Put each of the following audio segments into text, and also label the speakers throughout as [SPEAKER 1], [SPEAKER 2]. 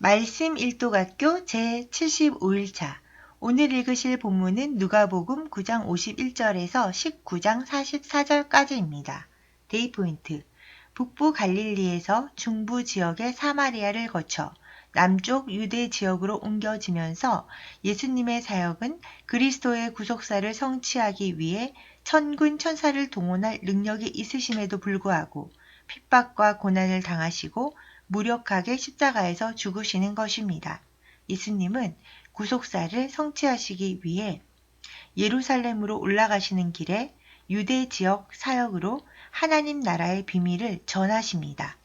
[SPEAKER 1] 말씀 일도학교 제75일차 오늘 읽으실 본문은 누가복음 9장 51절에서 19장 44절까지입니다. 데이 포인트 북부 갈릴리에서 중부 지역의 사마리아를 거쳐 남쪽 유대 지역으로 옮겨지면서 예수님의 사역은 그리스도의 구속사를 성취하기 위해 천군 천사를 동원할 능력이 있으심에도 불구하고 핍박과 고난을 당하시고 무력하게 십자가에서 죽으시는 것입니다. 예수님은 구속사를 성취하시기 위해 예루살렘으로 올라가시는 길에 유대 지역 사역으로 하나님 나라의 비밀을 전하십니다.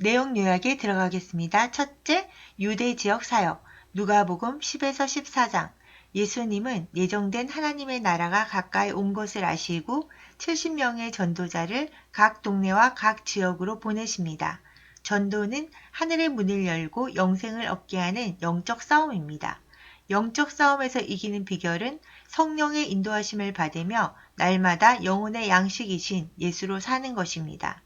[SPEAKER 1] 내용 요약에 들어가겠습니다. 첫째, 유대 지역 사역. 누가복음 10에서 14장. 예수님은 예정된 하나님의 나라가 가까이 온 것을 아시고 70명의 전도자를 각 동네와 각 지역으로 보내십니다. 전도는 하늘의 문을 열고 영생을 얻게 하는 영적 싸움입니다. 영적 싸움에서 이기는 비결은 성령의 인도하심을 받으며 날마다 영혼의 양식이신 예수로 사는 것입니다.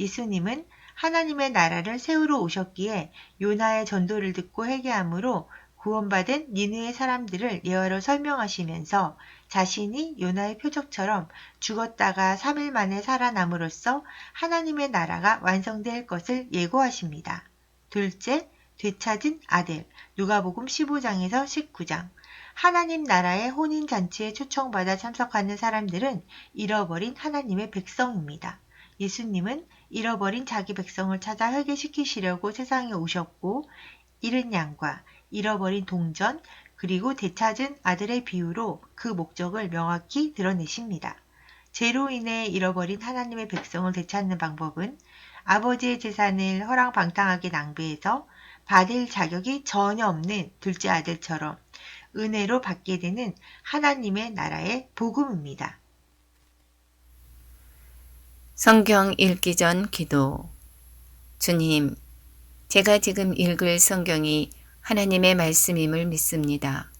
[SPEAKER 1] 예수님은 하나님의 나라를 세우러 오셨기에 요나의 전도를 듣고 회개함으로 구원받은 니느의 사람들을 예화로 설명하시면서 자신이 요나의 표적처럼 죽었다가 3일 만에 살아남으로써 하나님의 나라가 완성될 것을 예고하십니다. 둘째, 되찾은 아들 누가복음 15장에서 19장 하나님 나라의 혼인 잔치에 초청받아 참석하는 사람들은 잃어버린 하나님의 백성입니다. 예수님은 잃어버린 자기 백성을 찾아 회개시키시려고 세상에 오셨고 잃은 양과 잃어버린 동전 그리고 되찾은 아들의 비유로 그 목적을 명확히 드러내십니다. 죄로 인해 잃어버린 하나님의 백성을 되찾는 방법은 아버지의 재산을 허랑방탕하게 낭비해서 받을 자격이 전혀 없는 둘째 아들처럼 은혜로 받게 되는 하나님의 나라의 복음입니다.
[SPEAKER 2] 성경 읽기 전 기도. 주님, 제가 지금 읽을 성경이 하나님의 말씀임을 믿습니다.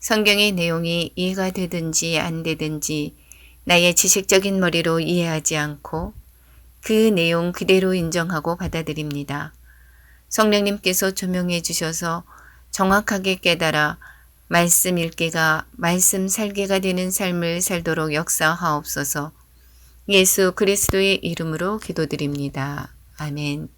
[SPEAKER 2] 성경의 내용이 이해가 되든지 안 되든지 나의 지식적인 머리로 이해하지 않고 그 내용 그대로 인정하고 받아들입니다. 성령님께서 조명해 주셔서 정확하게 깨달아 말씀 읽기가 말씀 살게가 되는 삶을 살도록 역사하옵소서 예수 그리스도의 이름으로 기도드립니다. 아멘.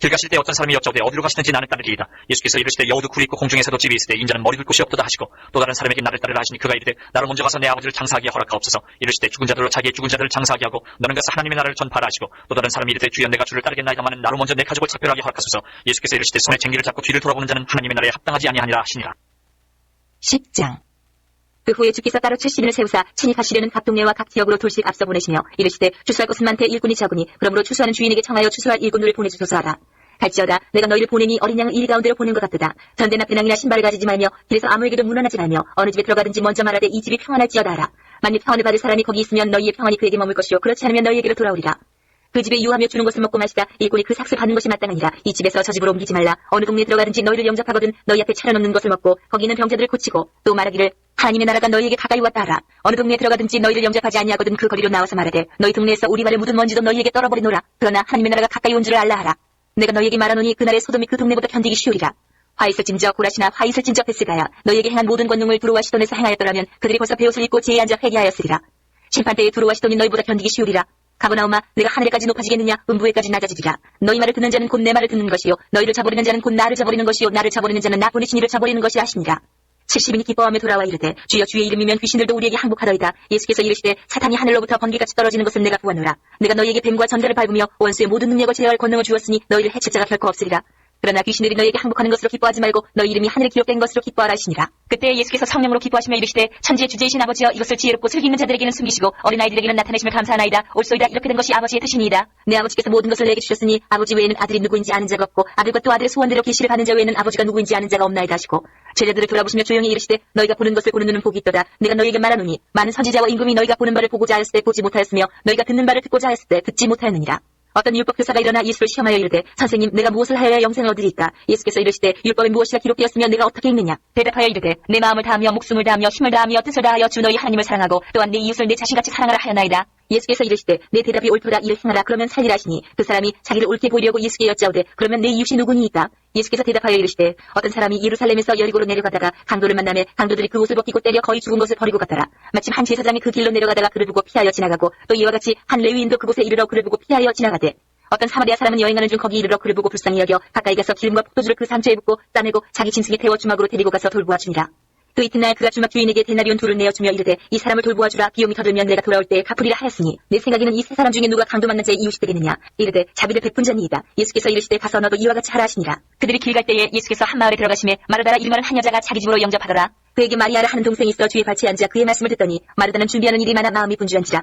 [SPEAKER 3] 길 가실 때 어떤 사람이 여쭤되 어디로 가시는지 나는 따르리이다. 예수께서 이르시되 여우도 굴이 있고 공중에서도 집이 있으되 인자는 머리 둘 곳이 없도다 하시고 또 다른 사람에게 나를 따르라 하시니 그가 이르되 나를 먼저 가서 내 아버지를 장사하기에 허락하옵소서 이르시되 죽은 자들로 자기의 죽은 자들을 장사하게 하고 너는 가서 하나님의 나라를 전파하라 하시고 또 다른 사람이 이르되 주여 내가 주를 따르겠나이다마는 나로 먼저 내 가족을 작별하게 허락하소서. 예수께서 이르시되 손에 쟁기를 잡고 뒤를 돌아보는 자는 하나님의 나라에 합당하지 아니하니라 하시니라.
[SPEAKER 4] 10장 그 후에 주께서 따로 70인을 세우사 친히 가시려는 각 동네와 각 지역으로 돌씩 앞서 보내시며 이르시되 추수할 곳은 많되 일꾼이 적으니 그러므로 추수하는 주인에게 청하여 추수할 일꾼들을 보내주소서 하라. 갈지어다 내가 너희를 보내니 어린 양을 이리 가운데로 보낸 것 같도다. 전대나 배낭이나 신발을 가지지 말며 길에서 아무에게도 문안하지 말며 어느 집에 들어가든지 먼저 말하되 이 집이 평안할지어다 하라. 만일 평안을 받을 사람이 거기 있으면 너희의 평안이 그에게 머물 것이요. 그렇지 않으면 너희에게로 돌아오리라 그 집에 유하며 주는 것을 먹고 마시다. 일꾼이 그 삭슬 받는 것이 마땅하니라. 이 집에서 저 집으로 옮기지 말라. 어느 동네에 들어가든지 너희를 영접하거든 너희 앞에 차려놓는 것을 먹고 거기 있는 병자들을 고치고 또 말하기를 하나님의 나라가 너희에게 가까이 왔다 하라. 어느 동네에 들어가든지 너희를 영접하지 아니하거든 그 거리로 나와서 말하되 너희 동네에서 우리 발에 묻은 먼지도 너희에게 떨어버리노라. 그러나 하나님의 나라가 가까이 온 줄을 알라 하라. 내가 너희에게 말하노니 그날의 소돔이 그 동네보다 견디기 쉬우리라. 화 있을진저 고라시나 화 있을진저 베스가야 너희에게 행한 모든 권능을 두루와 시돈에서 행하였더라면 그들이 벌써 베옷을 입고 지혜에 앉아 회개하였으리라. 심판 때에 두루와 시돈이 너희보다 견디기 쉬우리라 가보나오마 내가 하늘에까지 높아지겠느냐? 음부에까지 낮아지리라. 너희 말을 듣는 자는 곧 내 말을 듣는 것이요. 너희를 저버리는 자는 곧 나를 저버리는 것이요. 나를 저버리는 자는 나 보내신 이를 저버리는 것이 하시니라 70인이 기뻐하며 돌아와 이르되 주여 주의 이름이면 귀신들도 우리에게 항복하더이다. 예수께서 이르시되 사탄이 하늘로부터 번개같이 떨어지는 것을 내가 보았노라. 내가 너희에게 뱀과 전자를 밟으며 원수의 모든 능력을 제어할 권능을 주었으니 너희를 해칠 자가 결코 없으리라 그러나 귀신들이 너에게 항복하는 것으로 기뻐하지 말고 너희 이름이 하늘에 기록된 것으로 기뻐하라 하시니라. 그때 예수께서 성령으로 기뻐하시며 이르시되 천지의 주제이신 아버지여 이것을 지혜롭고 슬기 있는 자들에게는 숨기시고 어린아이들에게는 나타내심을 감사하나이다. 옳소이다 이렇게 된 것이 아버지의 뜻이니이다. 내 아버지께서 모든 것을 내게 주셨으니 아버지 외에는 아들이 누구인지 아는 자가 없고 아들과 또 아들의 소원대로 계시를 받는 자 외에는 아버지가 누구인지 아는 자가 없나이다 하시고 제자들을 돌아보시며 조용히 이르시되 너희가 보는 것을 보는 눈은 복이 있도다. 내가 너희에게 말하노니 많은 선지자와 임금이 너희가 보는 바를 보고자 하였을 때 보지 못하였으며 너희가 듣는 바를 듣고자 하였을 때 듣지 못하였느니라. 어떤 율법 교사가 일어나 예수를 시험하여 이르되 선생님 내가 무엇을 하여야 영생을 얻으리까 예수께서 이르시되 율법에 무엇이라 기록되었으며 내가 어떻게 읽느냐? 대답하여 이르되 내 마음을 다하며 목숨을 다하며 힘을 다하며 뜻을 다하여 주 너희 하나님을 사랑하고 또한 내 이웃을 내 자신같이 사랑하라 하였나이다. 예수께서 이르시되 내 대답이 옳도다. 이를 행하라. 그러면 살리라 하시니 그 사람이 자기를 옳게 보이려고 예수께 여짜오되 그러면 내 이웃이 누구니이까 예수께서 대답하여 이르시되 어떤 사람이 예루살렘에서 여리고로 내려가다가 강도를 만나매 강도들이 그 옷을 벗기고 때려 거의 죽은 것을 버리고 갔더라. 마침 한 제사장이 그 길로 내려가다가 그를 보고 피하여 지나가고 또 이와 같이 한 레위인도 그곳에 이르러 그를 보고 피하여 지나가되 어떤 사마리아 사람은 여행하는 중 거기 이르러 그를 보고 불쌍히 여겨 가까이 가서 기름과 폭도주를 그 상처에 붓고 싸매고 자기 짐승에 태워 주막으로 데리고 가서 돌보아 주니라. 또 이튿날 그가 주막 주인에게 데나리온 둘을 내어주며 이르되 이 사람을 돌보아 주라. 비용이 더 들면 내가 돌아올 때 갚으리라 하였으니 내 생각에는 이 세 사람 중에 누가 강도 만난 자의 이웃이 되겠느냐? 이르되 자비를 베푼 자니이다. 예수께서 이르시되 가서 너도 이와 같이 하라 하시니라. 그들이 길 갈 때에 예수께서 한 마을에 들어가심에 마르다라 이름하는 한 여자가 자기 집으로 영접하더라. 그에게 마리아라 하는 동생이 있어 주의 발치에 앉아 그의 말씀을 듣더니 마르다는 준비하는 일이 많아 마음이 분주한지라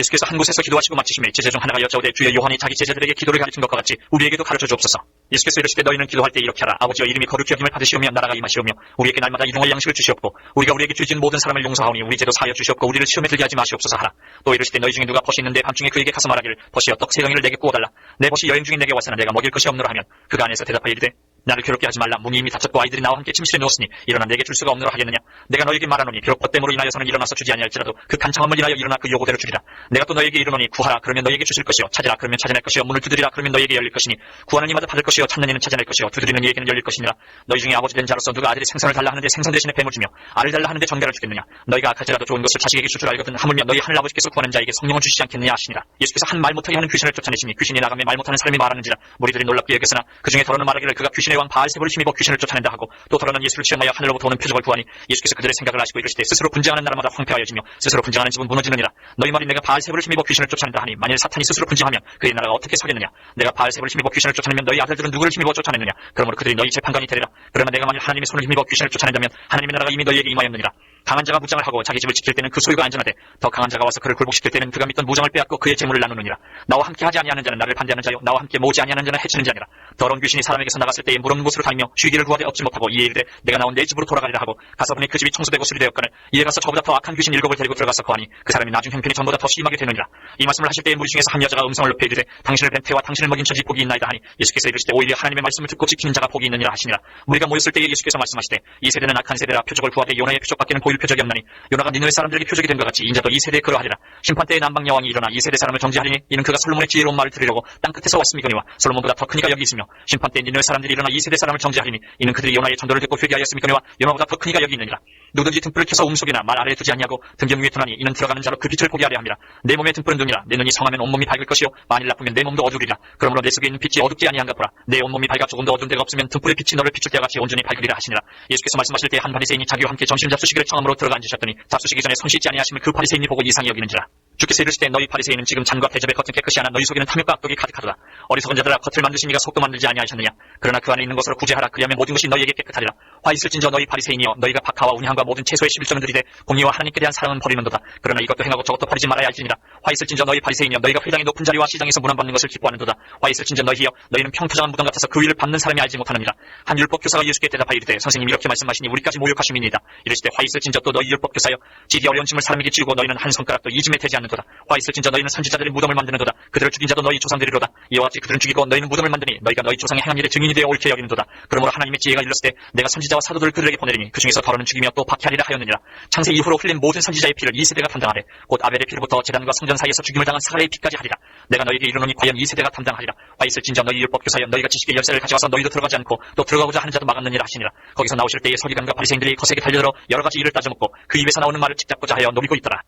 [SPEAKER 3] 예수께서 한 곳에서 기도하시고 마치심에 제자 중 하나가 여짜오되 주여 요한이 자기 제자들에게 기도를 가르친 것과 같이 우리에게도 가르쳐 주옵소서. 예수께서 이르시되 너희는 기도할 때 이렇게 하라. 아버지여 이름이 거룩히 여김을 받으시오며 나라가 임하시오며 우리에게 날마다 이동할 양식을 주시옵고 우리가 우리에게 죄진 모든 사람을 용서하오니 우리 죄도 사하여 주시옵고 우리를 시험에 들게 하지 마시옵소서 하라. 또 이르시되 너희 중에 누가 벗이 있는데 밤중에 그에게 가서 말하기를 벗이여 떡세 덩이를 내게 구워달라. 내 벗이 여행 중에 내게 와서는 내가 먹일 것이 없노라 하면 그가 안에서 대답하여 이르되 나를 괴롭게 하지 말라. 문이 이미 닫혔고 아이들이 나와 함께 침실에 누웠으니 일어나 내게 줄 수가 없노라 하겠느냐. 내가 너에게 말하노니 비록 벗됨으로 인하여서는 일어나서 주지 아니할지라도 그 간청함을 인하여 일어나 그 요구대로 주리라. 내가 또 너에게 이르노니 구하라 그러면 너에게 주실 것이요 찾으라 그러면 찾아낼 것이요 문을 두드리라 그러면 너에게 열릴 것이니 구하는 이마다 받을 것이요 찾는 이는 찾아낼 것이요 두드리는 이에게는 열릴 것이니라. 너희 중에 아버지 된 자로서 누가 아들이 생선을 달라 하는데 생선 대신에 뱀을 주며 알을 달라 하는데 전갈을 주겠느냐. 너희가 악할지라도 좋은 것을 자식에게 줄 줄 알거든 하물며 너희 하늘 아버지께서 구하는 자에게 성령을 주시지 않겠느냐 하시니라. 예수께서 한 말 못하게 하는 귀신을 쫓아내시니 귀신이 나가며 말 못하는 사람이 말하는지라 무리들이 놀랍게 여겼으나 그 중에 더러는 말하기를 그가 귀신 의 왕 바알세보를 힘입어 귀신을 쫓아낸다 하고 또 더러는 예수를 시험하여 하늘로부터 오는 표적을 구하니 예수께서 그들의 생각을 아시고 이르시되 스스로 분쟁하는 나라마다 황폐하여지며 스스로 분쟁하는 집은 무너지느니라. 너희 말이 내가 바알세보를 힘입어 귀신을 쫓아낸다 하니 만일 사탄이 스스로 분쟁하면 그의 나라가 어떻게 서겠느냐? 내가 바알세보를 힘입어 귀신을 쫓아내면 너희 아들들은 누구를 힘입어 쫓아냈느냐? 그러므로 그들이 너희 재판관이 되리라. 그러나 내가 만일 하나님의 손을 힘입어 귀신을 쫓아낸다면 하나님의 나라가 이미 너희에게 임하였느니라 강한 자가 무장을 하고 자기 집을 지킬 때는 그 소유가 안전하되 더 강한 자가 와서 그를 굴복시킬 때는 그가 믿던 무장을 빼앗고 그의 재물을 나누느니라. 나와 함께 하지 아니하는 자는 나를 반대하는 자요. 나와 함께 모지 아니하는 자는 해치는 자니라. 더러운 귀신이 사람에게서 나갔을 때에 물 없는 곳으로 다니며 쉬기를 구하되 얻지 못하고 이에 이르되 내가 나온 내 집으로 돌아가리라 하고 가서 보니 그 집이 청소되고 수리되었거늘 이에 가서 저보다 더 악한 귀신 일곱을 데리고 들어가서 거하니 그 사람이 나중 형편이 전보다 더 심하게 되느니라. 이 말씀을 하실 때에 무리 중에서 한 여자가 음성을 높여 이르되 당신을 뵌 태와 당신을 먹인 천지 복이 있나이다 하니 예수께서 이르시되 오히려 하나님의 말씀을 듣고 지키는 자가 복이 있느니라 하시니라. 우리가 모였을 때에 예수께서 말씀하시되 이 세대는 악한 세대라 표적을 구하되 요나의 표적밖에는 보일 표적이 없나니 요나가 니누의 사람들에게 표적이 된 것 같이 인자도 이 세대에 그러하리라. 심판 때에 남방 여왕이 일어나 이 세대 사람을 정지하리니 이는 그가 솔로몬의 지혜로운 말을 들으려고 땅 끝에서 왔음이거니와 솔로몬보다 더 크니가 여기 있으며 심판 때에 니누의 사람들이 일어나 이 세대 사람을 정지하리니 이는 그들이 요나의 전도를 듣고 회개하였음이거니와 요나보다 더 크니가 여기 있느니라. 누구든지 등불을 켜서 음속이나 말 아래에 두지 아니하고 등경 위에 두나니 이는 들어가는 자로 그 빛을 보게 하려 함이라. 내 몸에 등불은 눈이라. 내 눈이 성하면 온몸이 밝을 것이요 만일 나쁘면 내 몸도 어두리라. 그러므로 내 속에 있는 빛이 어둡지 아니한가 보라. 내 온몸이 밝아 조금도 어두운 데가 없으면 등불의 빛이 너를 비출 때와 같이 온전히 밝으리라 하시니라. 예수께서 말씀하실 때 한 바리새인이 자기와 함께 점심을 잡수시기를 청 함으로 들어가 앉으셨더니 잡수시기 전에 손 씻지 아니하심을 그 바리새인이 보고 이상히 여기는지라. 주께서 이르시되 너희 바리새인은 지금 잔과 대접의 겉은 깨끗이 하나 너희 속에는 탐욕과 악독이 가득하도다 어리석은 자들아 겉을 만드신 이가 속도 만들지 아니하셨느냐? 그러나 그 안에 있는 것으로 구제하라. 그리하면 모든 것이 너희에게 깨끗하리라. 화 있을진저 너희 바리새인이여 너희가 박하와 운향과 모든 채소의 11점을 들이되 공의와 하나님께 대한 사랑은 버리는도다. 그러나 이것도 행하고 저것도 버리지 말아야 할지니라. 화 있을진저 너희 바리새인이여 너희가 회당의 높은 자리와 시장에서 문안 받는 것을 기뻐하는도다. 화 있을진저 너희여 너희는 평토장한 무덤 같아서 그 위를 밟는 사람이 알지 못하느니라. 한 율법 교사가 예수께 대답하여 이르되 선생님 이렇게 말씀하시니 우리까지 모욕하심이니이다. 이르시되 화 있을진 저또 너희 율법 교사여 지디 어려운 짐을 사람에게 지우고 너희는 한 손가락도 이 짐에 되지 않는도다. 화 있을진저 너희는 선지자들의 무덤을 만드는도다. 그들을 죽인 자도 너희 조상들이로다. 이와 같이 그들은 죽이고 너희는 무덤을 만드니 너희가 너희 조상의 행한 일의 증인이 되어 옳게 여기는도다. 그러므로 하나님의 지혜가 이르렀을 때 내가 선지자와 사도들을 그들에게 보내리니 그 중에서 더러는 죽이며 또 박해하리라 하였느니라. 창세 이후로 흘린 모든 선지자의 피를 이 세대가 담당하되 곧 아벨의 피로부터 재단과 성전 사이에서 죽임을 당한 사가의 피까지 하리라. 내가 너희에게 이르노니 과연 이 세대가 담당하리라. 와 있을진저 너희 율법 교사여 너희가 지식의 열쇠를 가져와서 너희도 들어가지 않고 또 들어가고자 하는 자도 막았느니라 하시니라. 거기서 나오실 때에 서기관과 바리새인들이 거세게 달려들어 여러 가지 일을 따져먹고 그 입에서 나오는 말을 직잡고자 하여 노리고 있더라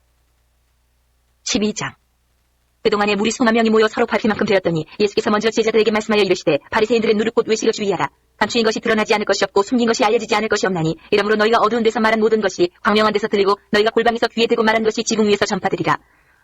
[SPEAKER 4] 12장 그동안에 무리 수만 명이 모여 서로 밟힐 만큼 되었더니 예수께서 먼저 제자들에게 말씀하여 이르시되 바리새인들의 누룩 곧 외식을 주의하라 감추인 것이 드러나지 않을 것이 없고 숨긴 것이 알려지지 않을 것이 없나니 이러므로 너희가 어두운 데서 말한 모든 것이 광명한 데서 들리고 너희가 골방에서 귀에 대고 말한 것이 지붕 위에서 전파되리라.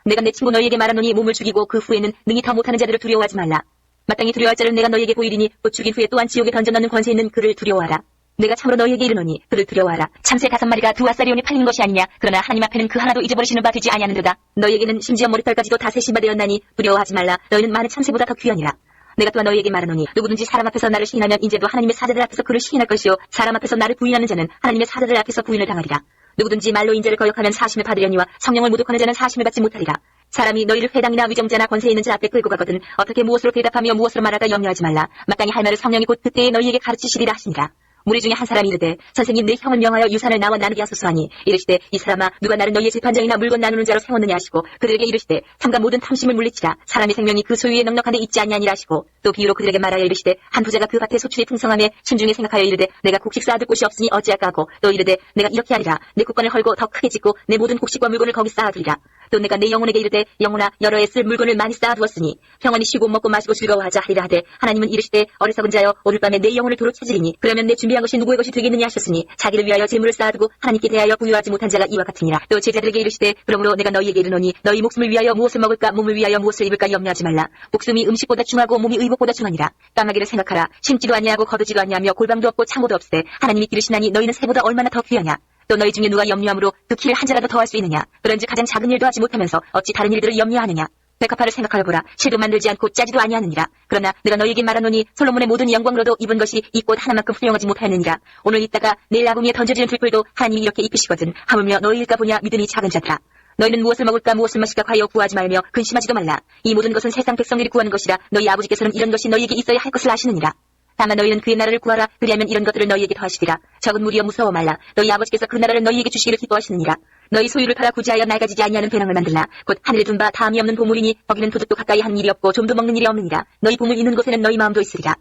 [SPEAKER 4] 내가 내 친구 너희에게 말하노니 몸을 죽이고 그 후에는 능히 더 못하는 자들을 두려워하지 말라. 마땅히 두려워할 자를 내가 너희에게 보이리니 곧 죽인 후에 또한 지옥에 던져넣는 권세 있는 그를 두려워하라. 내가 참으로 너희에게 이르노니 그를 두려워하라. 참새 다섯 마리가 두 아사리온에 팔린 것이 아니냐. 그러나 하나님 앞에는 그 하나도 잊어버리시는 바 되지 아니하는도다. 너희에게는 심지어 머리털까지도 다 세신 바 되었나니 두려워하지 말라. 너희는 많은 참새보다 더 귀하니라. 내가 또한 너희에게 말하노니 누구든지 사람 앞에서 나를 시인하면 인제도 하나님의 사자들 앞에서 그를 시인할 것이요 사람 앞에서 나를 부인하는 자는 하나님의 사자들 앞에서 부인을 당하리라. 누구든지 말로 인제를 거역하면 사심을 받으려니와 성령을 모독하는 자는 사심을 받지 못하리라. 사람이 너희를 회당이나 위정자나 권세 있는 자 앞에 끌고 가거든 어떻게 무엇으로 대답하며 무엇으로 말하다 염려하지 말라. 마땅히 할 말을 성령이 곧 그때에 너희에게 가르치시리라 하시니라. 무리 중에 한 사람이 이르되 선생님 내 형을 명하여 유산을 나와 나누게 하소서 하니. 이르시되 이 사람아 누가 나를 너희의 재판장이나 물건 나누는 자로 세웠느냐 하시고 그들에게 이르시되 삼가 모든 탐심을 물리치라 사람의 생명이 그 소유에 넉넉한데 있지 아니하니라 하시고 또 비유로 그들에게 말하여 이르시되 한 부자가 그 밭에 소출이 풍성함에 심중에 생각하여 이르되 내가 곡식 쌓아둘 곳이 없으니 어찌할까 하고 또 이르되 내가 이렇게 하리라. 내 국권을 헐고 더 크게 짓고 내 모든 곡식과 물건을 거기 쌓아두리라. 또 내가 내 영혼에게 이르되 영혼아 여러 해 쓸 물건을 많이 쌓아두었으니 평안히 쉬고 먹고 마시고 즐거워하자 하리라 하되 하나님은 이르시되 어리석은 자여 오늘 밤에 내 영혼을 도로 찾으리니 그러면 내 준비한 것이 누구의 것이 되겠느냐 하셨으니 자기를 위하여 재물을 쌓아두고 하나님께 대하여 부유하지 못한 자가 이와 같으니라. 또 제자들에게 이르시되 그러므로 내가 너희에게 이르노니 너희 목숨을 위하여 무엇을 먹을까 몸을 위하여 무엇을 입을까 염려하지 말라. 목숨이 음식보다 중하고 몸이 의복보다 중하니라. 까마귀를 생각하라. 심지도 아니하고 거두지도 아니하며 골방도 없고 창고도 없으되 하나님이 기르시나니 너희는 새보다 얼마나 더 귀하냐. 또 너희 중에 누가 염려함으로 그 키를 한 자라도 더할 수 있느냐. 그런즉 가장 작은 일도 하지 못하면서 어찌 다른 일들을 염려하느냐 백합화를 생각하여 보라. 실도 만들지 않고 짜지도 아니하느니라. 그러나 내가 너희에게 말하노니 솔로몬의 모든 영광으로도 입은 것이 이 꽃 하나만큼 훌륭하지 못하느니라. 오늘 있다가 내일 아궁이에 던져지는 들불도 하나님이 이렇게 입히시거든 하물며 너희일까 보냐 믿음이 작은 자들아. 너희는 무엇을 먹을까 무엇을 마실까 과여 구하지 말며 근심하지도 말라. 이 모든 것은 세상 백성들이 구하는 것이라 너희 아버지께서는 이런 것이 너희에게 있어야 할 것을 아시느니라. 다만 너희는 그의 나라를 구하라. 그리하면 이런 것들을 너희에게 더하시리라. 적은 무리여 무서워 말라. 너희 아버지께서 그 나라를 너희에게 주시기를 기뻐하시느니라 너희 소유를 팔아 구제하여 낡아지지 아니하는 배낭을 만들라. 곧 하늘에 둔 바 다음이 없는 보물이니 거기는 도둑도 가까이 하는 일이 없고 좀도 먹는 일이 없느니라. 너희 보물 있는 곳에는 너희 마음도 있으리라.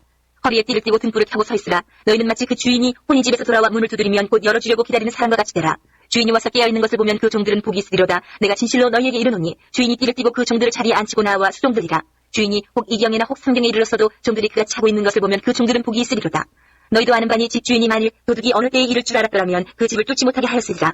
[SPEAKER 4] 허리에 띠를 띠고 등불을 켜고 서 있으라. 너희는 마치 그 주인이 혼이 집에서 돌아와 문을 두드리면 곧 열어주려고 기다리는 사람과 같이 되라. 주인이 와서 깨어있는 것을 보면 그 종들은 복이 있으리로다. 내가 진실로 너희에게 이르노니 주인이 띠를 띠고 그 종들을 자리에 앉히고 나와 수종들이라. 주인이 혹 이경이나 혹 삼경에 이르렀어도 종들이 그가 차고 있는 것을 보면 그 종들은 복이 있으리로다. 너희도 아는 바니 집 주인이 만일 도둑이 어느 때에 이를 줄 알았더라면 그 집을 뚫지 못하게 하였으리라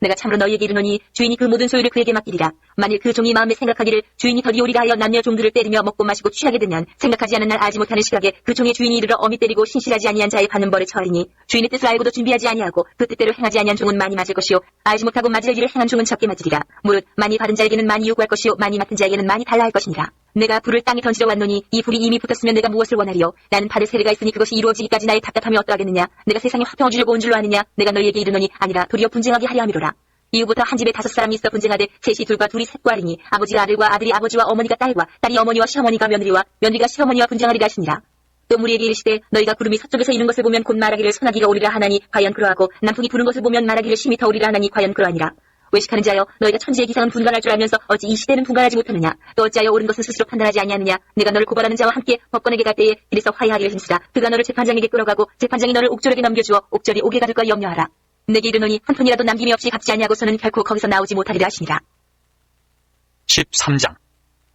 [SPEAKER 4] 내가 참으로 너희에게 이르노니 주인이 그 모든 소유를 그에게 맡기리라. 만일 그 종이 마음에 생각하기를 주인이 더디 오리라 하여 남녀 종들을 때리며 먹고 마시고 취하게 되면 생각하지 않은 날 알지 못하는 시각에 그 종의 주인이 이르러 어미 때리고 신실하지 아니한 자의 받는 벌에 처하리니 주인의 뜻을 알고도 준비하지 아니하고 그 뜻대로 행하지 아니한 종은 많이 맞을 것이요 알지 못하고 맞을 일을 행한 종은 적게 맞으리라. 무릇 많이 받은 자에게는 많이 요구할 것이요 많이 맡은 자에게는 많이 달라 할 것이니라 내가 불을 땅에 던지러 왔노니 이 불이 이미 붙었으면 내가 무엇을 원하리요? 나는 받을 세례가 있으니 그것이 이루어지기까지 나의 답답함이 어떠하겠느냐? 내가 세상에 화평을 주려고 온 줄로 아느냐? 내가 너희에게 이르노니 아니라 도리어 분쟁하게 하려 함이로라. 이후부터 한 집에 다섯 사람이 있어 분쟁하되 셋이 둘과 둘이 셋과 하리니 아버지가 아들과 아들이 아버지와 어머니가 딸과 딸이 어머니와 시어머니가 며느리와 며느리가 시어머니와 분쟁하리라 하시니라. 또 무리에게 이르시되 너희가 구름이 서쪽에서 이는 것을 보면 곧 말하기를 소나기가 오리라 하나니 과연 그러하고 남풍이 부는 것을 보면 말하기를 심히 더 오리라 하나니 과연 그러하니라 외식하는 자여 너희가 천지의 기상은 분간할 줄 알면서 어찌 이 시대는 분간하지 못하느냐? 또 어찌하여 옳은 것은 스스로 판단하지 아니하느냐? 내가 너를 고발하는 자와 함께 법관에게 갈 때에 이리서 화해하기를 힘쓰라 그가 너를 재판장에게 끌어가고 재판장이 너를 옥졸에게 넘겨주어 옥졸이 옥에 가둘 걸 염려하라. 내게 이르노니 한 푼이라도 남김이 없이 갚지 아니하고서는 결코 거기서 나오지 못하리라 하시니라.
[SPEAKER 3] 13장.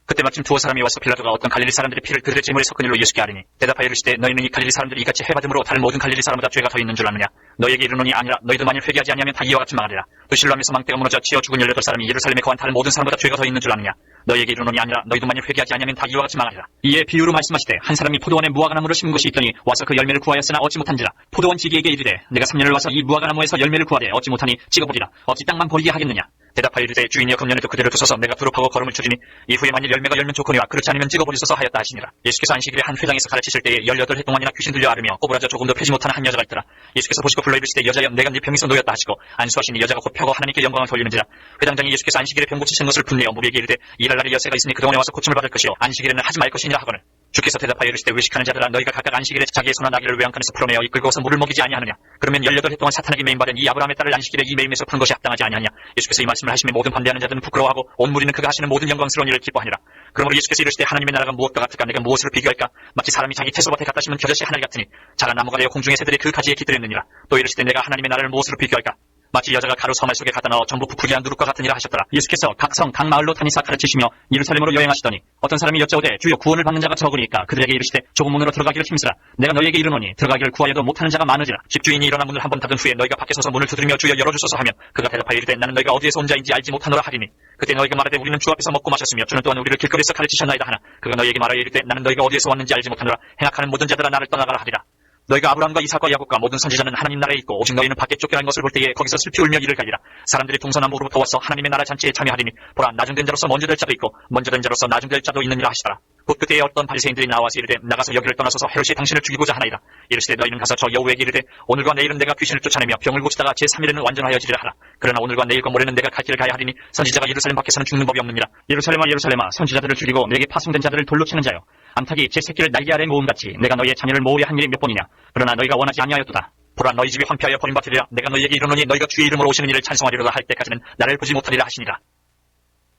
[SPEAKER 3] 그때 마침 두어 사람이 와서 빌라도가 어떤 갈릴리 사람들의 피를 그들의 제물에 섞은 일로 예수께 아리니 대답하여 이르시되 너희는 이 갈릴리 사람들이 이같이 해받음으로 다른 모든 갈릴리 사람보다 죄가 더 있는 줄 아느냐 너희에게 이르노니 아니라 너희도 만일 회개하지 아니하면 다 이와 같이 망하리라. 또 실로하면서 망대가 무너져 지어 죽은 열여덟 사람이 예루살렘에 거한 다른 모든 사람보다 죄가 더 있는 줄 아느냐. 너희에게 이르노니 아니라 너희도 만일 회개하지 아니하면 다 이와 같이 망하리라. 이에 비유로 말씀하시되 한 사람이 포도원에 무화과나무를 심은 것이 있더니 와서 그 열매를 구하였으나 얻지 못한지라. 포도원 지기에게 이르되 내가 3년을 와서 이 무화과나무에서 열매를 구하되 얻지 못하니 찍어보리라. 어찌 땅만 버리게 하겠느냐. 대답하여 이르되 주인이여 금년에도 그대로 두소서 내가 두릅하고 걸음을 쳐주니 이후에 만일 열매가 열면 좋거니와 그렇지 않으면 찍어버리소서 하였다 하시니라. 예수께서 안식일에 한 회당에서 가르치실 때에 18해 동안이나 귀신 들려 앓으며 꼬부라져 조금도 펴지 못하는 한 여자가 있더라. 예수께서 보시고 불러 이르시되 여자여 내가 네 병에서 놓였다 하시고 안수하시니 여자가 곧 펴고 하나님께 영광을 돌리는지라 회당장이 예수께서 안식일에 병 고치신 것을 분내어 무리에게 이르되 일할 날에 여세가 있으니 그동안에 와서 고침을 받을 것이요 안식일에는 하지 말 것이니라 하거늘 주께서 대답하여 이르시되 외식하는 자들아 너희가 각각 안식일에 자기의 손과 나귀를 외양간에서 풀어내어 이끌고서 물을 먹이지 아니하느냐? 그러면 18해 동안 사탄에게 매임받은 이 아브라함의 딸을 안식일에 이 매임에서 푸는 것이 합당하지 아니하냐? 예수께서 이 말씀을 하시며 모든 반대하는 자들은 부끄러워하고 온 무리는 그가 하시는 모든 영광스러운 일을 기뻐하니라. 그러므로 예수께서 이르시되 하나님의 나라가 무엇과 같을까? 내가 무엇으로 비교할까? 마치 사람이 자기 태소밭에 갖다 심은 겨자씨 하나를 같으니 자란 나무가 되어 공중의 새들이 그 가지에 깃들였느니라. 또 이르시되 내가 하나님의 나라를 무엇으로 비교할까 마치 여자가 가루 서말 속에 갖다 넣어 전부 부풀게 한 누룩과 같으니라 하셨더라. 예수께서 각 성, 각 마을로 다니사 가르치시며 예루살렘으로 여행하시더니 어떤 사람이 여짜오되 주여 구원을 받는 자가 적으니까 그들에게 이르시되 좁은 문으로 들어가기를 힘쓰라. 내가 너희에게 이르노니 들어가기를 구하여도 못하는 자가 많으지라. 집주인이 일어나 문을 한 번 닫은 후에 너희가 밖에 서서 문을 두드리며 주여 열어주소서 하면 그가 대답하여 이르되 나는 너희가 어디에서 온 자인지 알지 못하노라 하리니 그때 너희가 말하되 우리는 주 앞에서 먹고 마셨으며 주는 또한 우리를 길거리에서 가르치셨나이다 하나 그가 너희에게 말하여 이르되 나는 너희가 어디에서 왔는지 알지 못하노라 행악하는 모든 자들아 나를 떠나가라 하리라. 너희가 아브라함과 이삭과 야곱과 모든 선지자는 하나님 나라에 있고 오직 너희는 밖에 쫓겨난 것을 볼 때에 거기서 슬피 울며 이를 갈리라. 사람들이 동서남북으로부터 와서 하나님의 나라 잔치에 참여하리니 보라 나중된 자로서 먼저 될 자도 있고 먼저 된 자로서 나중될 자도 있느니라 하시더라. 곧 그때에 어떤 바리새인들이 나와서 이르되 나가서 여기를 떠나서서. 헤롯이 당신을 죽이고자 하나이다. 이르시되 너희는 가서 저 여우에게 이르되 오늘과 내일은 내가 귀신을 쫓아내며 병을 고치다가 제3일에는 완전하여 지리라 하라. 그러나 오늘과 내일과 모레는 내가 갈 길을 가야 하리니 선지자가 예루살렘 밖에서는 죽는 법이 없느니라. 예루살렘아 예루살렘아 선지자들을 죽이고 내게 파송된 자들을 돌로 치는 자여 암탉이 제 새끼를 날개 아래 모음같이 내가 너희의 자녀를 모으려 한 일이 몇 번이냐? 그러나 너희가 원하지 아니하였도다. 보라 너희 집이 황폐하여 버림받으리라. 내가 너희에게 이르노니 너희가 주의 이름으로 오시는 일을 찬송하리로다 할 때까지는 나를 보지 못하리라 하시니라.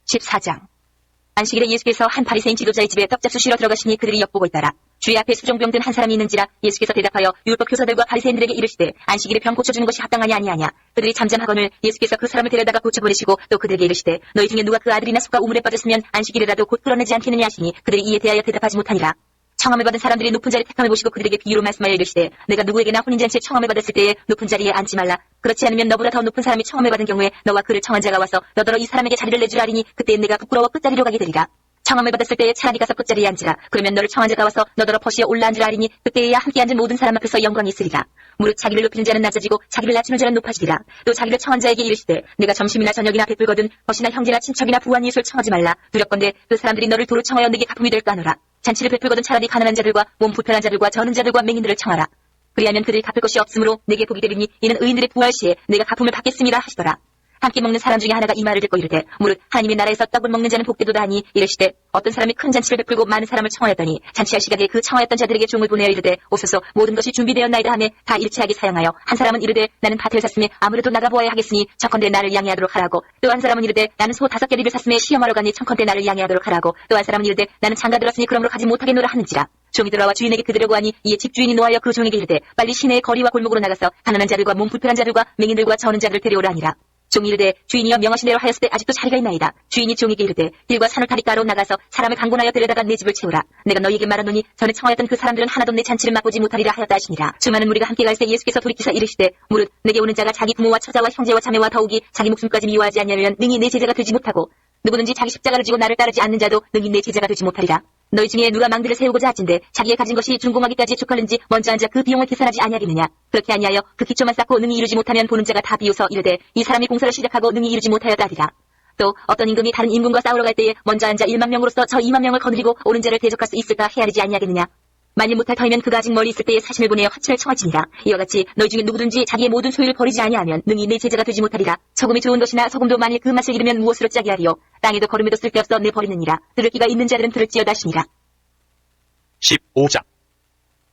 [SPEAKER 4] 14장 안식일에 예수께서 한 바리새인 지도자의 집에 떡잡수 쉬러 들어가시니 그들이 엿보고 있더라. 주의 앞에 수종병 든 한 사람이 있는지라 예수께서 대답하여 율법 교사들과 바리새인들에게 이르시되 안식일에 병 고쳐주는 것이 합당하냐 아니하냐. 그들이 잠잠하거늘 예수께서 그 사람을 데려다가 고쳐버리시고 또 그들에게 이르시되 너희 중에 누가 그 아들이나 수가 우물에 빠졌으면 안식일이라도 곧 풀어내지 않겠느냐 하시니 그들이 이에 대하여 대답하지 못하니라. 청함을 받은 사람들이 높은 자리 택함을 보시고 그들에게 비유로 말씀하여 이르시되 내가 누구에게나 혼인잔치에 청함을 받았을 때에 높은 자리에 앉지 말라. 그렇지 않으면 너보다 더 높은 사람이 청함을 받은 경우에 너와 그를 청한 자가 와서 너더러 이 사람에게 자리를 내줄 아리니 그때 내가 부끄러워 끝자리로 가게 되리라. 청함을 받았을 때에 차라리 가서 끝자리에 앉으라. 그러면 너를 청한 자가 와서 너더러 버시에 올라 앉으라 하리니 그때에야 함께 앉은 모든 사람 앞에서 영광이 있으리라. 무릇 자기를 높이는 자는 낮아지고 자기를 낮추는 자는 높아지리라. 또 자기를 청한 자에게 이르시되 내가 점심이나 저녁이나 베풀거든 벗이나 형제나 친척이나 부한 이웃을 청하지 말라. 두렵건대 그 사람들이 너를 도로 청하여 내게 가품이 될까 하노라 잔치를 베풀거든 차라리 가난한 자들과 몸 불편한 자들과 저는 자들과 맹인들을 청하라. 그리하면 그들이 갚을 것이 없으므로 내게 복이 되리니 이는 의인들의 부활 시에 내가 가품을 받겠습니다 하시더라 함께 먹는 사람 중에 하나가 이 말을 듣고 이르되 무릇 하나님의 나라에서 떡을 먹는 자는 복되도다 하니 이르시되 어떤 사람이 큰 잔치를 베풀고 많은 사람을 청하였더니 잔치할 시각에 그 청하였던 자들에게 종을 보내어 이르되 오소서 모든 것이 준비되었나이다 하며 다 일치하게 사용하여 한 사람은 이르되 나는 밭을 샀으니 아무래도 나가보아야 하겠으니 청컨대 나를 양해하도록 하라고. 또 한 사람은 이르되 나는 소 다섯 개리를 샀으니 시험하러 가니 청컨대 나를 양해하도록 하라고. 또 한 사람은 이르되 나는 장가 들었으니 그러므로 가지 못하겠노라 하는지라. 종이 돌아와 주인에게 그들려고 하니 이에 집주인이 노하여 그 종에게 이르되 빨리 시내의 거리와 골목으로 나가서 가난한 자들과 몸 불편한 자들과 맹인들과 저는 자들을 데려오라 하니라 종이 이르되 주인이여 명하신 대로 하였을 때 아직도 자리가 있나이다. 주인이 종에게 이르되 길과 산을 타리 따로 나가서 사람을 강권하여 데려다가 내 집을 채우라. 내가 너희에게 말하노니 전에 청하였던 그 사람들은 하나도 내 잔치를 맛보지 못하리라 하였다 하시니라. 수많은 무리가 함께 갈새 예수께서 돌이키사 이르시되 무릇 내게 오는 자가 자기 부모와 처자와 형제와 자매와 더욱이 자기 목숨까지 미워하지 아니하면 능히 내 제자가 되지 못하고 누구든지 자기 십자가를 지고 나를 따르지 않는 자도 능히 내 제자가 되지 못하리라. 너희 중에 누가 망대를 세우고자 하진데 자기의 가진 것이 준공하기까지 족하는지 먼저 앉아 그 비용을 계산하지 아니하겠느냐? 그렇게 아니하여 그 기초만 쌓고 능히 이루지 못하면 보는 자가 다 비웃어 이르되 이 사람이 공사를 시작하고 능히 이루지 못하였다리라. 또 어떤 임금이 다른 임금과 싸우러 갈 때에 먼저 앉아 1만 명으로서 저 2만 명을 거느리고 오는 자를 대적할 수 있을까 헤아리지 아니하겠느냐 만일 못할 터이면 그가 아직 멀리 있을 때에 사신을 보내어 화친을 청하지니라. 이와 같이 너희 중에 누구든지 자기의 모든 소유를 버리지 아니하면 능히 내 제자가 되지 못하리라. 소금이 좋은 것이나 소금도 만일 그 맛을 잃으면 무엇으로 짜게 하리요. 땅에도 거름에도 쓸데없어 내 버리느니라. 들을 귀가 있는 자들은 들을지어다 하시니라.
[SPEAKER 3] 15장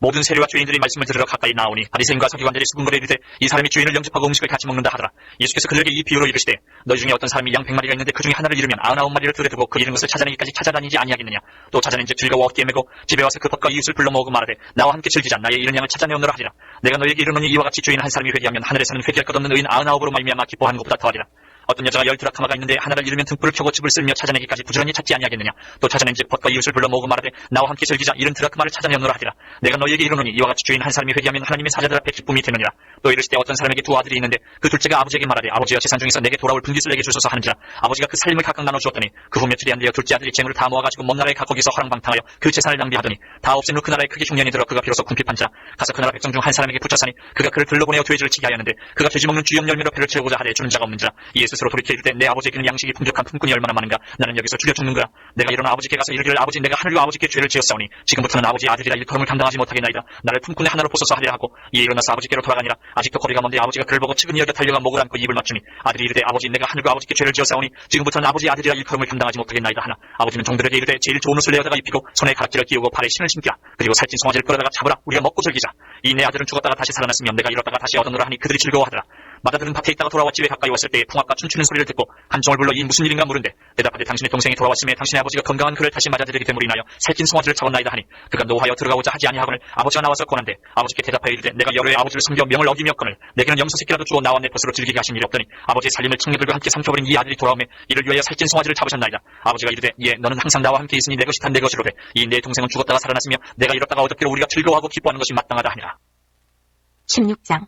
[SPEAKER 3] 모든 세리와 주인들이 말씀을 들으러 가까이 나오니 바리새인과 서기관들이 수군거려 이르되 이 사람이 주인을 영접하고 음식을 같이 먹는다 하더라. 예수께서 그들에게 이 비유로 이르시되 너희 중에 어떤 사람이 양 백마리가 있는데 그 중에 하나를 잃으면 아흔아홉 마리를 들에 두고 그 잃은 것을 찾아내기까지 찾아다니지 아니하겠느냐? 또 찾아낸즉 즐거워 어깨에 메고 집에 와서 그 벗과 이웃을 불러 모으고 말하되 나와 함께 즐기자. 나의 잃은 양을 찾아내오너라 하리라. 내가 너희에게 이르노니 이와 같이 주인 한 사람이 회개하면 하늘에서는 회개할 것 없는 의인 아흔아홉으로 말미암아 기뻐하는 것보다 더하리라 어떤 여자가 열 드라크마가 있는데 하나를 잃으면 등불을 켜고 집을 쓸며 찾아내기까지 부지런히 찾지 아니하겠느냐. 또 찾아낸즉 벗과 이웃을 불러 모으고 말하되 나와 함께 즐기자. 잃은 드라크마를 찾아내오노라 하리라. 내가 너희에게 이르노니 이와 같이 주인 한 사람이 회개하면 하나님의 사자들 앞에 기쁨이 되느니라. 또 이르시되 어떤 사람에게 두 아들이 있는데 그 둘째가 아버지에게 말하되 아버지여 재산 중에서 내게 돌아올 분깃을 내게 주소서 하는지라. 아버지가 그 살림을 각각 나눠 주었더니 그 후 며칠이 안 되어 둘째 아들이 재물을 다 모아가지고 먼 나라에 가 거기서 허랑방탕하여 그 재산을 낭비하더니 다 없앤 후 그 나라에 크게 흉년이 들어 그가 비로소 궁핍한지라 가서 그 나라 백성 중 한 사람에게 붙여 사니 그가 그를 들러보내어 돼지를 치게 하였는데 그가 돼지 먹는 주염 열매로 배를 채우고자 하되 주는 자가 없는지라. 이에 스스로 돌이켜 이르되 내 아버지에게는 양식이 풍족한 품꾼이 얼마나 많은가? 나는 여기서 죽여 죽는구나. 내가 일어나 아버지께 가서 이르기를 아버지 내가 하늘과 아버지께 죄를 지었사오니 지금부터는 아버지 아들이라 일컬음을 감당하지 못하겠나이다. 나를 품꾼의 하나로 보소서 하려 하고 이에 일어나서 아버지께로 돌아가니라. 아직도 거리가 먼데 아버지가 그를 보고 측은히 여겨 달려가 목을 안고 입을 맞추니 아들이 이르되 아버지 내가 하늘과 아버지께 죄를 지었사오니 지금부터는 아버지 아들이라 일컬음을 감당하지 못하겠나이다 하나. 아버지는 종들에게 이르되 제일 좋은 옷을 내어다가 입히고 손에 가락지를 끼우고 발에 신을 신기라. 그리고 살찐 송아지를 끌어다가 잡으라. 우리가 먹고 즐기자. 이 내 아들은 죽었다가 다시 살아났으며 내가 잃었다가 다시 얻었노라 하니 그들이 즐거워하더라. 마다들은 밭에 있다가 돌아와 집에 가까이 왔을 때에 풍악과 춤추는 소리를 듣고 한 종을 불러 이 무슨 일인가 물은데 대답하되 당신의 동생이 돌아왔음에 당신의 아버지가 건강한 그를 다시 맞아들이게 됨으로 인하여 살찐 송아지를 잡았나이다 하니 그가 노하여 들어가고자 하지 아니하거늘 아버지가 나와서 권한대 아버지께 대답하여 이르되 내가 여러 해 아버지를 섬겨 명을 어기며거늘 내게는 염소 새끼라도 주어 나와 내 벗으로 즐기게 하신 일이 없더니 아버지의 살림을 청년들과 함께 삼켜버린 이 아들이 돌아오매 이를 위하여 살찐 송아지를 잡으셨나이다 아버지가 이르되 예 너는 항상 나와 함께 있으니 내 것이 다내 것이로되 이 내 동생은 죽었다가 살아났으며 내가 잃었다가 얻었기로 우리가 즐거워하고 기뻐하는 것이 마땅하다 하니라
[SPEAKER 4] 16장.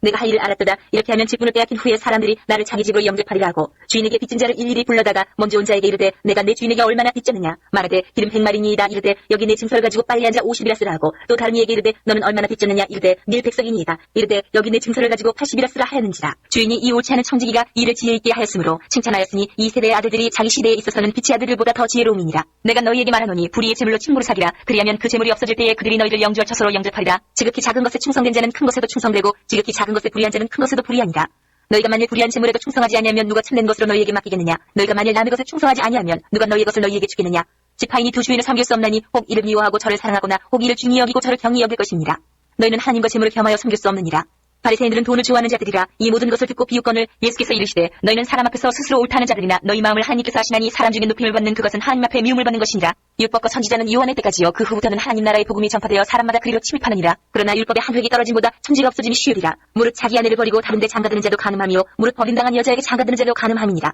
[SPEAKER 4] 내가 할 일을 알았도다. 이렇게 하면 직분을 빼앗긴 후에 사람들이 나를 자기 집으로 영접하리라 하고 주인에게 빚진 자를 일일이 불러다가 먼저 온 자에게 이르되 내가 내 주인에게 얼마나 빚졌느냐? 말하되 기름 백마리니이다. 이르되 여기 내 증서를 가지고 빨리 앉아 50이라 쓰라 하고 또 다른 이에게 이르되 너는 얼마나 빚졌느냐? 이르되 밀 백석이니이다. 이르되 여기 내 증서를 가지고 80이라 쓰라 하였는지라. 주인이 이 옳지 않은 청지기가 이를 지혜 있게 하였으므로 칭찬하였으니 이 세대의 아들들이 자기 시대에 있어서는 빛의 아들들보다 더 지혜로움이니라. 내가 너희에게 말하노니 불의의 재물로 친구를 사기라. 그리하면 그 재물이 없어질 때에 그들이 너희를 영주할 처소로 영접하리라. 지극히 작은 것에 충성된 자는 큰 것에도 충성되고 지극히 작은 것에 불의한 자는 큰 것에도 불의하니라 너희가 만일 불의한 재물에도 충성하지 아니하면 누가 참된 것으로 너희에게 맡기겠느냐? 너희가 만일 남의 것에 충성하지 아니하면 누가 너희의 것을 너희에게 주겠느냐? 지파인이 두 주인을 섬길 수 없나니 혹 이를 미워하고 저를 사랑하거나 혹 이를 중히 여기고 저를 경히 여길 것입니다. 너희는 하나님과 재물을 겸하여 섬길 수 없느니라 바리새인들은 돈을 좋아하는 자들이라 이 모든 것을 듣고 비웃건을 예수께서 이르시되 너희는 사람 앞에서 스스로 옳다는 자들이나 너희 마음을 하나님께서 하시나니 사람 중에 높임을 받는 그것은 하나님 앞에 미움을 받는 것이니라. 율법과 선지자는 요한의 때까지요. 그 후부터는 하나님 나라의 복음이 전파되어 사람마다 그리로 침입하느니라. 그러나 율법의 한 획이 떨어짐보다 천지가 없어짐이 쉬우리라. 무릇 자기 아내를 버리고 다른데 장가드는 자도 가늠하며 무릇 버림당한 여자에게 장가드는 자도 가늠함이니라.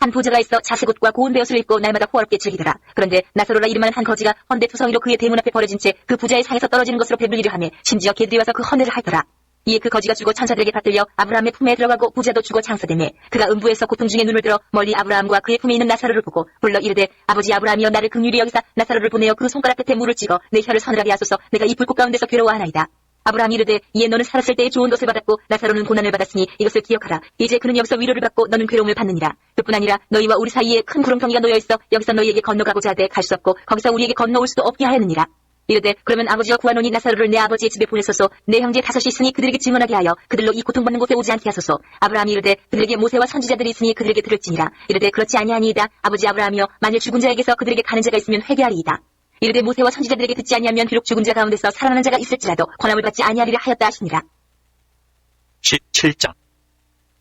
[SPEAKER 4] 한 부자가 있어 자색 옷과 고운 베옷을 입고 날마다 호화롭게 즐기더라. 그런데 나사로라 이름하는 한 거지가 헌데 투성이로 그의 대문 앞에 버려진 채 그 부자의 상에서 떨어지는 것으로 배불리려 하며 심지어 개들이 와서 그 헌내를 핥더라. 이에 그 거지가 죽어 천사들에게 받들려 아브라함의 품에 들어가고 부자도 죽어 장사되매 그가 음부에서 고통 중에 눈을 들어 멀리 아브라함과 그의 품에 있는 나사로를 보고 불러 이르되 아버지 아브라함이여 나를 긍휼히 여기사 나사로를 보내어 그 손가락 끝에 물을 찍어 내 혀를 서늘하게 하소서 내가 이 불꽃 가운데서 괴로워하나이다. 아브라함이 이르되 이에 너는 살았을 때에 좋은 것을 받았고 나사로는 고난을 받았으니 이것을 기억하라. 이제 그는 여기서 위로를 받고 너는 괴로움을 받느니라. 그뿐 아니라 너희와 우리 사이에 큰 구름덩이가 놓여 있어 여기서 너희에게 건너가고자 하되 갈 수 없고 거기서 우리에게 건너올 수도 없게 하였느니라. 이르되 그러면 아버지가 구하노니 나사로를 내 아버지의 집에 보내소서. 내 형제 다섯이 있으니 그들에게 증언하게 하여 그들로 이 고통받는 곳에 오지 않게 하소서. 아브라함이 이르되 그들에게 모세와 선지자들이 있으니 그들에게 들을지니라. 이르되 그렇지 아니하니이다. 아버지 아브라함이여 만일 죽은 자에게서 그들에게 가는 자가 있으면 회개하리이다. 이르되 모세와 선지자들에게 듣지 아니하면 비록 죽은 자 가운데서 살아나는 자가 있을지라도 권함을 받지 아니하리라 하였다 하시니라.
[SPEAKER 3] 17장.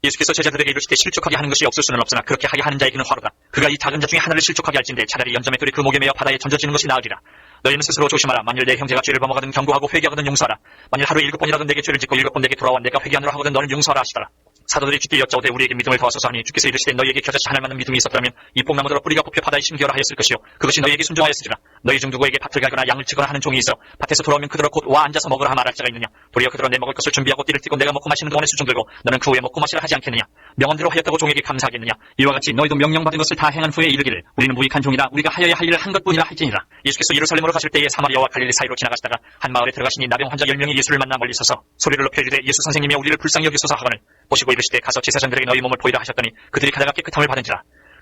[SPEAKER 3] 예수께서 제자들에게 이르시되 실족하게 하는 것이 없을 수는 없으나 그렇게 하게 하는 자에게는 화로다. 그가 이 작은 자 중에 하나를 실족하게 할진대 차라리 연자의 돌이 그 목에 매어 바다에 던져지는 것이 나으리라. 너희는 스스로 조심하라. 만일 내 형제가 죄를 범하거든 경고하고 회개하거든 용서하라. 만일 하루에 일곱 번이라도 내게 죄를 짓고 일곱 번 내게 돌아와 내가 회개하노라 하거든 너는 용서하라 하시더라. 사도들이 주께 여짜오되 우리에게 믿음을 더하소서 하니 주께서 이르시되 너희에게 겨자씨 하나 만한 믿음이 있었다면 이 뽕나무대로 뿌리가 뽑혀 바다에 심기어라 하였을 것이요 그것이 너희에게 순종하였으리라 너희 중 누구에게 밭을 갈거나 양을 치거나 하는 종이 있어 밭에서 돌아오면 그대로 곧 와 앉아서 먹으라 말할 자가 있느냐 도리어 그대로 내 먹을 것을 준비하고 띠를 띠고 내가 먹고 마시는 동안에 수종 들고 너는 그 후에 먹고 마시라 하지 않겠느냐 명언대로 하였다고 종에게 감사하겠느냐? 이와 같이 너희도 명령받은 것을 다 행한 후에 이르기를 우리는 무익한 종이라 우리가 하여야 할 일을 한 것뿐이라 할지니라. 예수께서 예루살렘으로 가실 때에 사마리아와 갈릴리 사이로 지나가시다가 한 마을에 들어가시니 나병 환자 열 명이 예수를 만나 멀리 서서 소리를 높여 이르되 예수 선생님이 우리를 불쌍히 여기소서 하거늘. 보시고 이르시되 가서 제사장들에게 너희 몸을 보이라 하셨더니 그들이 가다가 깨끗함을 받은지라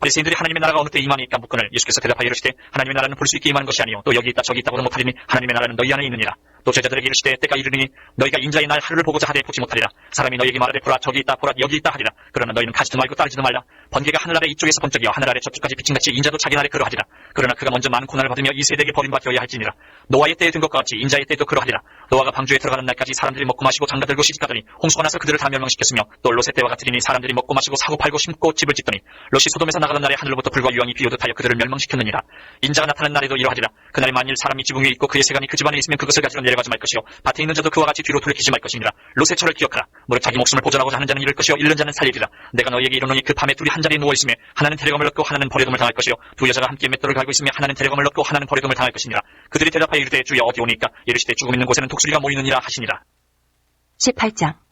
[SPEAKER 3] 바리새인들이 하나님의 나라가 어느 때 임하니까 묻거늘 예수께서 대답하여 이르시되 하나님의 나라는 볼 수 있게 임하는 것이 아니요 또 여기 있다 저기 있다고는 못하리니 하나님의 나라는 너희 안에 있느니라. 또 제자들에게 이르시되 때가 이르리니 너희가 인자의 날 하루를 보고자 하되 보지 못하리라. 사람이 너희에게 말하되 보라 저기 있다 보라 여기 있다 하리라. 그러나 너희는 가지도 말고 따르지도 말라. 번개가 하늘 아래 이쪽에서 번쩍이어 하늘 아래 저쪽까지 비친같이 인자도 자기 날에 그러하리라. 그러나 그가 먼저 많은 고난을 받으며 이 세대에게 버림받혀야 할지니라. 노아의 때에 든 것과 같이 인자의 때도 그러하리라. 노아가 방주에 들어가는 날까지 사람들이 먹고 마시고 장가들고 시집가더니 홍수가 나서 그들을 다 멸망시켰으며 또 롯의 때와 같으리니 사람들이 먹고 마시고 사고 팔고 심고 집을 짓더니 롯이 소돔에서 나 가던 날에 하늘로부터 불과 유황이 비오듯 하여 그들을 멸망시켰느니라. 인자가 나타난 날에도 이러하리라. 그날에 만일 사람이 지붕 위에 있고 그의 세간이 그 집안에 있으면 그것을 가지고 내려가 달려가지 말 것이요. 밭에 있는 자도 그와 같이 뒤로 돌이키지 말 것이니라. 철을 기억하라. 무릇 자기 목숨을 보존하고자 하는 자는 잃을 것이요. 잃는 자는 살리리라. 내가 너에게 이르노니 그 밤에 둘이 한 자리에 누워 있으며 하나는 데려감을 얻고 하나는 버려둠을 당할 것이요. 두 여자가 함께 맷돌을 갈고 있으며 하나는 데려감을 얻고 하나는 버려둠을 당할 것이니라. 그들이 대답하여 이르되 주여 어디 오니까? 이르시되 죽음 있는 곳에는 독수리가 모이느니라 하시니라.
[SPEAKER 4] 18장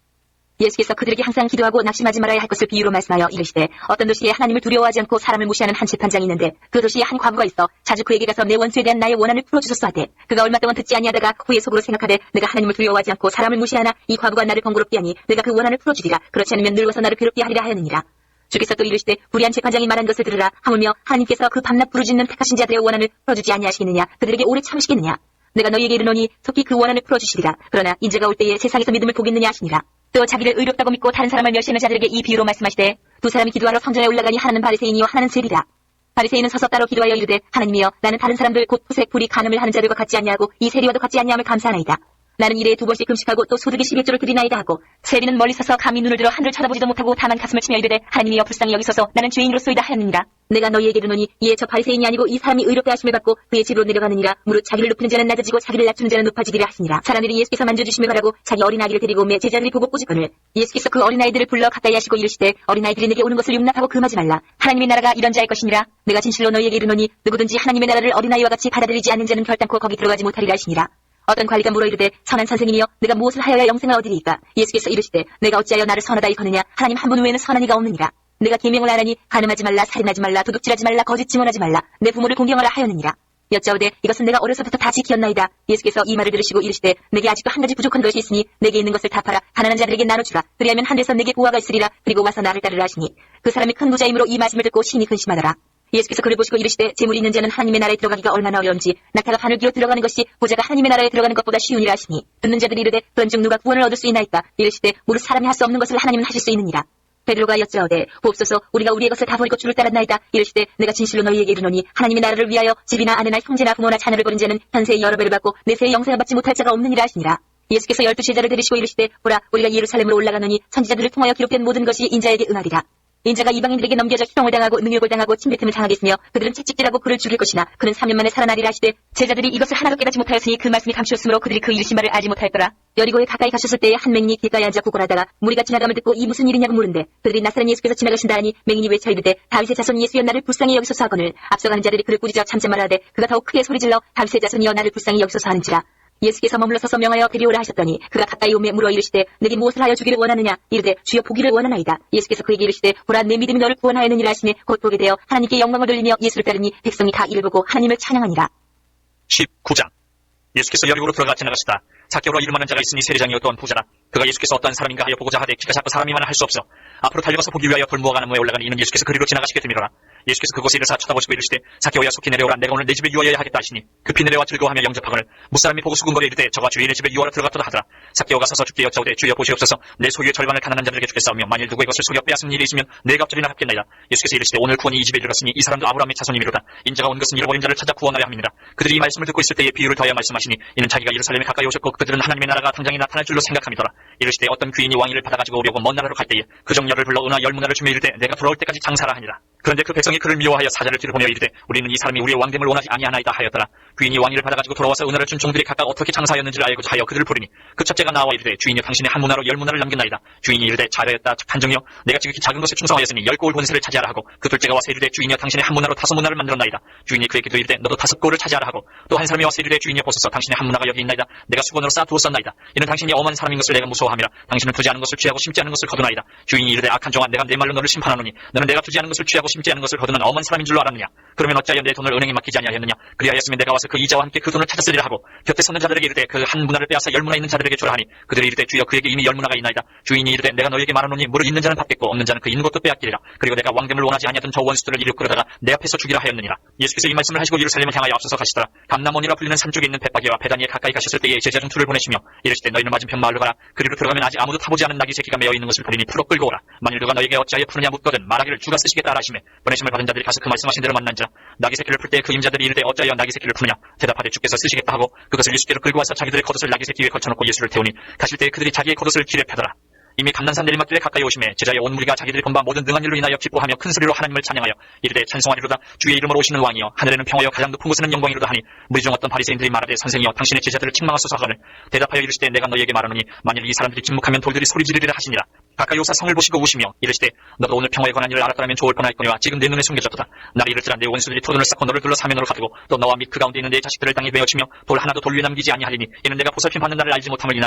[SPEAKER 4] 예수께서 그들에게 항상 기도하고 낙심하지 말아야 할 것을 비유로 말씀하여 이르시되 어떤 도시에 하나님을 두려워하지 않고 사람을 무시하는 한 재판장이 있는데 그 도시에 한 과부가 있어 자주 그에게 가서 내 원수에 대한 나의 원한을 풀어주소서 하되 그가 얼마 동안 듣지 아니하다가 후에 속으로 생각하되 내가 하나님을 두려워하지 않고 사람을 무시하나 이 과부가 나를 번거롭게 하니 내가 그 원한을 풀어주리라. 그렇지 않으면 늙어서 나를 괴롭게 하리라 하였느니라. 주께서 또 이르시되 불의한 재판장이 말한 것을 들으라. 하물며 하나님께서 그 밤낮 부르짖는 택하신 자들의 원한을 풀어주지 아니하시겠느냐? 그들에게 오래 참으시겠느냐? 내가 너희에게 이르노니 속히 그 원한을 풀어주시리라. 그러나 인재가 올 때에 세상에서 믿음을 보겠느냐 하시니라 또 자기를 의롭다고 믿고 다른 사람을 멸시하는 자들에게 이 비유로 말씀하시되 두 사람이 기도하러 성전에 올라가니 하나는 바리새인이요 하나는 세리라. 바리새인은 서서 따로 기도하여 이르되 하나님이여 나는 다른 사람들 곧 푸색 불이 간음을 하는 자들과 같지 아니하고 이 세리와도 같지 아니함을 감사하나이다 나는 일에 두 번씩 금식하고 또 소득의 11조를 드리나이다 하고 세리는 멀리 서서 감히 눈을 들어 하늘을 쳐다보지도 못하고 다만 가슴을 치며 이르되 하나님이여 불쌍히 여기소서 나는 죄인으로소이다 하였느니라. 내가 너희에게 이르노니 이에 저 바리새인이 아니고 이 사람이 의롭게 하심을 받고 그의 집으로 내려가느니라. 무릇 자기를 높이는 자는 낮아지고 자기를 낮추는 자는 높아지리라 하시니라. 사람들이 예수께서 만져주심을 바라고 자기 어린아기를 데리고 오매 제자들이 보고 꼬집거늘 예수께서 그 어린아이들을 불러 가까이 하시고 이르시되 어린아이들이 내게 오는 것을 용납하고 금하지 말라. 하나님의 나라가 이런 자일 것이니라. 내가 진실로 너희에게 이르노니 누구든지 하나님의 나라를 어린아이와 같이 받아들이지 않는 자는 결단코 거기 들어가지 못하리라 하시니라 어떤 관리가 물어 이르되 선한 선생이여 내가 무엇을 하여야 영생을 얻으리이까? 예수께서 이르시되 내가 어찌하여 나를 선하다 일거느냐? 하나님 한 분 외에는 선한 이가 없느니라. 내가 계명을 하나니 가늠하지 말라 살인하지 말라 도둑질하지 말라 거짓 증언하지 말라. 내 부모를 공경하라 하였느니라. 여짜오되 이것은 내가 어려서부터 다 지키었나이다. 예수께서 이 말을 들으시고 이르시되 내게 아직도 한 가지 부족한 것이 있으니 내게 있는 것을 다 팔아 가난한 자들에게 나눠주라. 그리하면 하늘에서 내게 보화가 있으리라. 그리고 와서 나를 따르라 하시니 그 사람이 큰 부자이므로 이 말씀을 듣고 신이 근심하더라 예수께서 그를 보시고 이르시되 재물이 있는 자는 하나님의 나라에 들어가기가 얼마나 어려운지 낙타가 바늘기로 들어가는 것이 보자가 하나님의 나라에 들어가는 것보다 쉬우니라 하시니 듣는 자들이 이르되 그런즉 누가 구원을 얻을 수 있나이까 이르시되 무릇 사람이 할 수 없는 것을 하나님은 하실 수 있느니라. 베드로가 여짜오되 보옵소서 우리가 우리의 것을 다 버리고 주를 따랐나이다. 이르시되 내가 진실로 너희에게 이르노니 하나님의 나라를 위하여 집이나 아내나 형제나 부모나 자녀를 버린 자는 현세에 여러 배를 받고 내세에 영생을 받지 못할 자가 없느니라 하시니라. 예수께서 열두 제자를 데리시고 이르시되 보라 우리가 예루살렘으로 올라가노니 선지자들을 통하여 기록된 모든 것이 인자에게 응하리라 인자가 이방인들에게 넘겨져 희롱을 당하고 능욕을 당하고 침뱉음을 당하겠으며 그들은 채찍질하고 그를 죽일 것이나 그는 3년 만에 살아나리라 하시되 제자들이 이것을 하나도 깨닫지 못하였으니 그 말씀이 감추었으므로 그들이 그 이르신 말을 알지 못하였더라. 여리고에 가까이 가셨을 때에 한 맹인이 길가에 앉아 구걸하다가 무리가 지나감을 듣고 이 무슨 일이냐고 물은데 그들이 나사렛 예수께서 지나가신다 하니 맹인이 외쳐 이르되 다윗의 자손 예수여 나를 불쌍히 여기소서 하거늘 앞서가는 자들이 그를 꾸짖어 참지 말하되 그가 더욱 크게 소리질러 다윗의 자손이여 나를 불쌍히 여기소서 하는지라 예수께서 머물러 서서 명하여 데리오라 하셨더니 그가 가까이 오매 물어 이르시되 내게 무엇을 하여 주기를 원하느냐? 이르되 주여 보기를 원하나이다. 예수께서 그에게 이르시되 보라 내 믿음이 너를 구원하였느니라 하시니 곧 보게 되어 하나님께 영광을 돌리며 예수를 따르니 백성이 다 이를 보고 하나님을 찬양하니라.
[SPEAKER 3] 19장. 예수께서 여리고로 들어가 지나가시다. 사개오라 이름하는 자가 있으니 세리장이었던 부자라. 그가 예수께서 어떤 사람인가 하여 보고자 하되 키가 작고 사람이만은 할수 없어. 앞으로 달려가서 보기 위하여 돌무화가 나무에 올라가니 이는 예수께서 그리로 지나가시게 되밀어라 예수께서 그곳에 이르사 쳐다보시고 이르시되 사개오야 속히 내려오라. 내가 오늘 내 집에 유하여야 하겠다 하시니 급히 내려와 즐거워하며 영접하거늘 무사람이 보고 수군거려 이르되 저가 주인의 집에 유하러 들어갔도다 하더라. 사개오가 서서 주께 여짜오되 주여 보시옵소서. 내 소유의 절반을 가난한 자들에게 주겠사오며 만일 누구의 것을 속여 빼앗은 일이 있으면 내 갑절이나 합겠나이다. 예수께서 이르시되 오늘 구원이 이 집에 이르렀으니 이 사람도 아브라함의 자손이미로다. 인자가 온 것은 잃어버린 자를 찾아 구원하려 함이니라. 그들이 이 말씀을 듣고 있을 때에 비유를 더하여 말씀하시니 이는 자기가 예루살렘에 가까이 오셨고 그들은 하나님의 나라가 당장에 나타날 줄로 생각함이더라. 이르시되 어떤 귀인이 왕위를 받아가지고 오려고 먼 나라로 갈 때에 그 정녀를 불러 은하 열 문화를 주며 이르되 내가 돌아올 때까지 장사라 하니라. 그런데 그 백성이 그를 미워하여 사자를 뒤로 보내어 이르되 우리는 이 사람이 우리의 왕됨을 원하지 아니하나이다 하였더라 귀인이 왕위를 받아가지고 돌아와서 은하를 준 종들이 각각 어떻게 장사하였는지를 알고자 하여 그들을 부르니 그 첫째가 나와 이르되 주인이 당신의 한 문화로 열 문화를 남겼나이다. 주인이 이르되 잘하였다. 종이여 내가 지극히 작은 것에 충성하였으니 열 골 권세를 차지하라 하고 그 둘째가 와서 이르되 주인이여 당신의 한 문화로 다섯 문화를 만들었나이다. 주인이 그에게도 이르되 너도 다섯 골을 차지하라 하고 또 한 사람이 와서 이르되 주인이여 보소서. 당신의 한 문화가 여기 있나이다. 내가 수건으로 쌓아두었었나이다. 이는 당신이 엄한 사람인 것을 내가 무서워함이라. 당신은 두지 않은 것을 취하고 심지 않은 것을 거두나이다. 주인이 이르되 악한 종아 내가 내 말로 너를 심판하노니 너는 내가 두지 않은 것을 취하고 심지 않은 것을 거두는 엄한 사람인 줄로 알았느냐? 그러면 어찌하여 내 돈을 은행에 맡기지 아니하였느냐? 그리하였으면 내가 와서 그 이자와 함께 그 돈을 찾았으리라 하고 곁에 서는 자들에게 이르되 그 한 문화를 빼앗아 열 문화 있는 자들에게 주라 하니 그들이 이르되 주여 그에게 이미 열 문화가 있나이다. 주인이 이르되 내가 너에게 말하노니 무릇 있는 자는 받겠고 없는 자는 그 있는 것도 빼앗기리라. 그리고 내가 왕됨을 원하지 아니하던 저 원수들을 이르고려다가 내 앞에서 죽이라 하였느니라. 예수께서 이 말씀을 하시고 예루살렘을 향하여 앞서서 가시더라. 감남원이라 불리는 산 쪽에 있는 벳바게와 베다니에 가까이 가셨을 때에 제자 중 둘을 보내시며 이르시되 너희는 맞은편 마을로 가라. 그리로 들어가면 아직 아무도 타보지 않은 낙이 새끼가 메어 있는 것을 보리니 풀어 끌고 오라. 만일 누가 너에게 어찌하여 푸느냐 묻거든 말하기를 주가 쓰시겠다 하시매 보내심을 받은 자들이 가서 그 말씀하신 대로 만난지라 낙이 새끼를 풀 때 그 임자들이 이르되 어찌하여 낙이 새끼를 푸느냐 대답하되 주께서 쓰시겠다 하고 그것을 예수께로 끌고 와서 자기들의 겉옷을 낙이 새끼 위에 걸쳐놓고 예수를 태우니 가실 때 그들이 자기의 겉옷을 길에 펴더라 이미 감난산 내리막길에 가까이 오심에 제자의 온 무리가 자기들이 본바 모든 능한 일로 인하여 기뻐하며 큰 소리로 하나님을 찬양하여 이르되 찬송하리로다. 주의 이름으로 오시는 왕이여 하늘에는 평화여 가장 높은 곳에는 영광이로다 하니 무리 중 어떤 바리새인들이 말하되 선생이여 당신의 제자들을 책망하소서 하거늘. 대답하여 이르시되 내가 너에게 말하노니 만일 이 사람들이 침묵하면 돌들이 소리 지르리라 하시니라. 가까이 오사 성을 보시고 우시며 이르시되 너도 오늘 평화에 관한 일을 알았더라면 좋을 뻔하였거니와 지금 내 눈에 숨겨졌도다. 나를 이를지라 내 원수들이 토돈을 쌓고 너를 둘러 사면으로 가두고 또 너와 및 그 가운데 있는 내 자식들을 땅에 베어치며 돌 하나도 돌 위에 남기지 아니하리니 이는 내가 보살핌 받는 날을 알지 못함을 이남이니